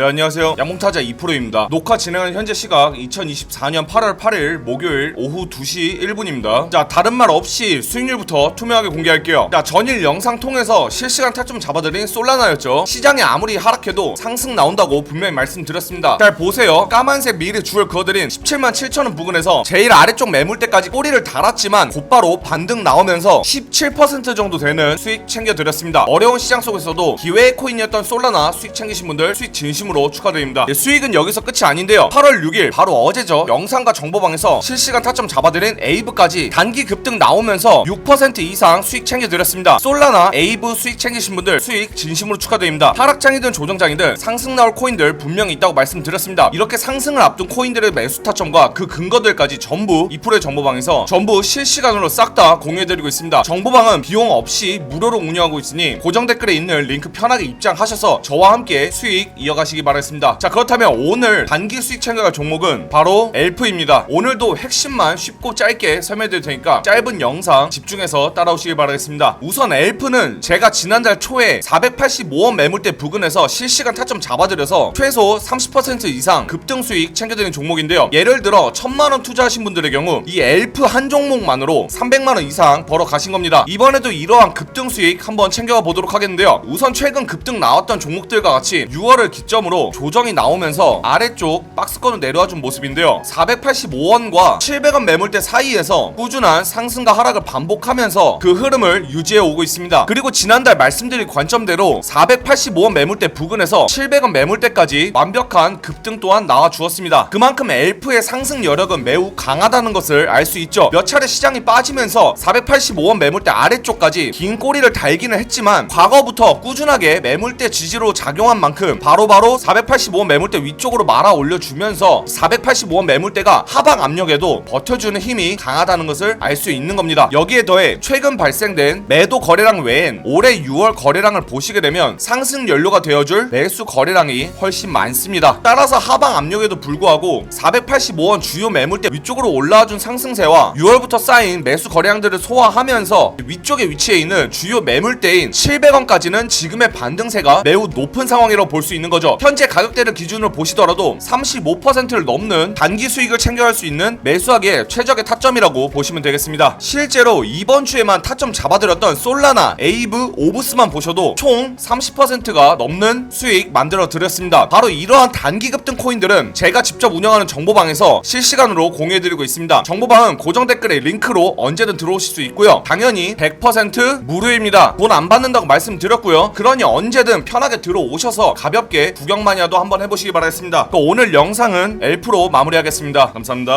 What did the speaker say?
네 안녕하세요. 양몽타자 2프로입니다. 녹화 진행하는 현재 시각 2024년 8월 8일 목요일 오후 2시 1분입니다. 자 다른 말 없이 수익률부터 투명하게 공개할게요. 자 전일 영상 통해서 실시간 타점 잡아드린 솔라나였죠. 시장이 아무리 하락해도 상승 나온다고 분명히 말씀드렸습니다. 잘 보세요. 까만색 미리 줄을 그어드린 17만 7천원 부근에서 제일 아래쪽 매물대까지 꼬리를 달았지만 곧바로 반등 나오면서 17% 정도 되는 수익 챙겨드렸습니다. 어려운 시장 속에서도 기회의 코인이었던 솔라나 수익 챙기신 분들 수익 진심으로 축하드립니다. 네, 수익은 여기서 끝이 아닌데요. 8월 6일 바로 어제죠. 영상과 정보방에서 실시간 타점 잡아드린 에이브까지 단기 급등 나오면서 6% 이상 수익 챙겨드렸습니다. 솔라나 에이브 수익 챙기신 분들 수익 진심으로 축하드립니다. 하락장이든 조정장이든 상승 나올 코인들 분명히 있다고 말씀드렸습니다. 이렇게 상승을 앞둔 코인들의 매수 타점과 그 근거들까지 전부 2%의 정보방에서 전부 실시간으로 싹 다 공유해드리고 있습니다. 정보방은 비용 없이 무료로 운영하고 있으니 고정 댓글에 있는 링크 편하게 입장하셔서 저와 함께 수익 이어가시기 바라겠습니다. 자 그렇다면 오늘 단기 수익 챙겨갈 종목은 바로 엘프입니다. 오늘도 핵심만 쉽고 짧게 설명해드릴 테니까 짧은 영상 집중해서 따라오시기 바라겠습니다. 우선 엘프는 제가 지난달 초에 485원 매물대 부근에서 실시간 타점 잡아드려서 최소 30% 이상 급등 수익 챙겨드리는 종목인데요. 예를 들어 1000만원 투자하신 분들의 경우 이 엘프 한 종목만으로 300만원 이상 벌어 가신 겁니다. 이번에도 이러한 급등 수익 한번 챙겨가 보도록 하겠는데요. 우선 최근 급등 나왔던 종목들과 같이 6월을 기점 으로 조정이 나오면서 아래쪽 박스권을 내려와 준 모습인데요. 485원과 700원 매물대 사이에서 꾸준한 상승과 하락을 반복하면서 그 흐름을 유지해 오고 있습니다. 그리고 지난달 말씀드린 관점대로 485원 매물대 부근에서 700원 매물대까지 완벽한 급등 또한 나와 주었습니다. 그만큼 엘프의 상승 여력은 매우 강하다는 것을 알 수 있죠. 몇 차례 시장이 빠지면서 485원 매물대 아래쪽까지 긴 꼬리를 달기는 했지만 과거부터 꾸준하게 매물대 지지로 작용한 만큼 바로바로 485원 매물대 위쪽으로 말아 올려주면서 485원 매물대가 하방 압력에도 버텨주는 힘이 강하다는 것을 알 수 있는 겁니다. 여기에 더해 최근 발생된 매도 거래량 외엔 올해 6월 거래량을 보시게 되면 상승 연료가 되어줄 매수 거래량이 훨씬 많습니다. 따라서 하방 압력에도 불구하고 485원 주요 매물대 위쪽으로 올라와준 상승세와 6월부터 쌓인 매수 거래량들을 소화하면서 위쪽에 위치해 있는 주요 매물대인 700원까지는 지금의 반등세가 매우 높은 상황이라고 볼 수 있는 거죠. 현재 가격대를 기준으로 보시더라도 35%를 넘는 단기 수익을 챙겨갈 수 있는 매수하기에 최적의 타점이라고 보시면 되겠습니다. 실제로 이번 주에만 타점 잡아드렸던 솔라나, 에이브, 오브스만 보셔도 총 30%가 넘는 수익 만들어 드렸습니다. 바로 이러한 단기 급등 코인들은 제가 직접 운영하는 정보방에서 실시간으로 공유해드리고 있습니다. 정보방은 고정 댓글에 링크로 언제든 들어오실 수 있고요. 당연히 100% 무료입니다. 돈 안 받는다고 말씀드렸고요. 그러니 언제든 편하게 들어오셔서 가볍게 구경 만이라도 한번 해보시기 바라겠습니다. 또 오늘 영상은 엘프로 마무리하겠습니다. 감사합니다.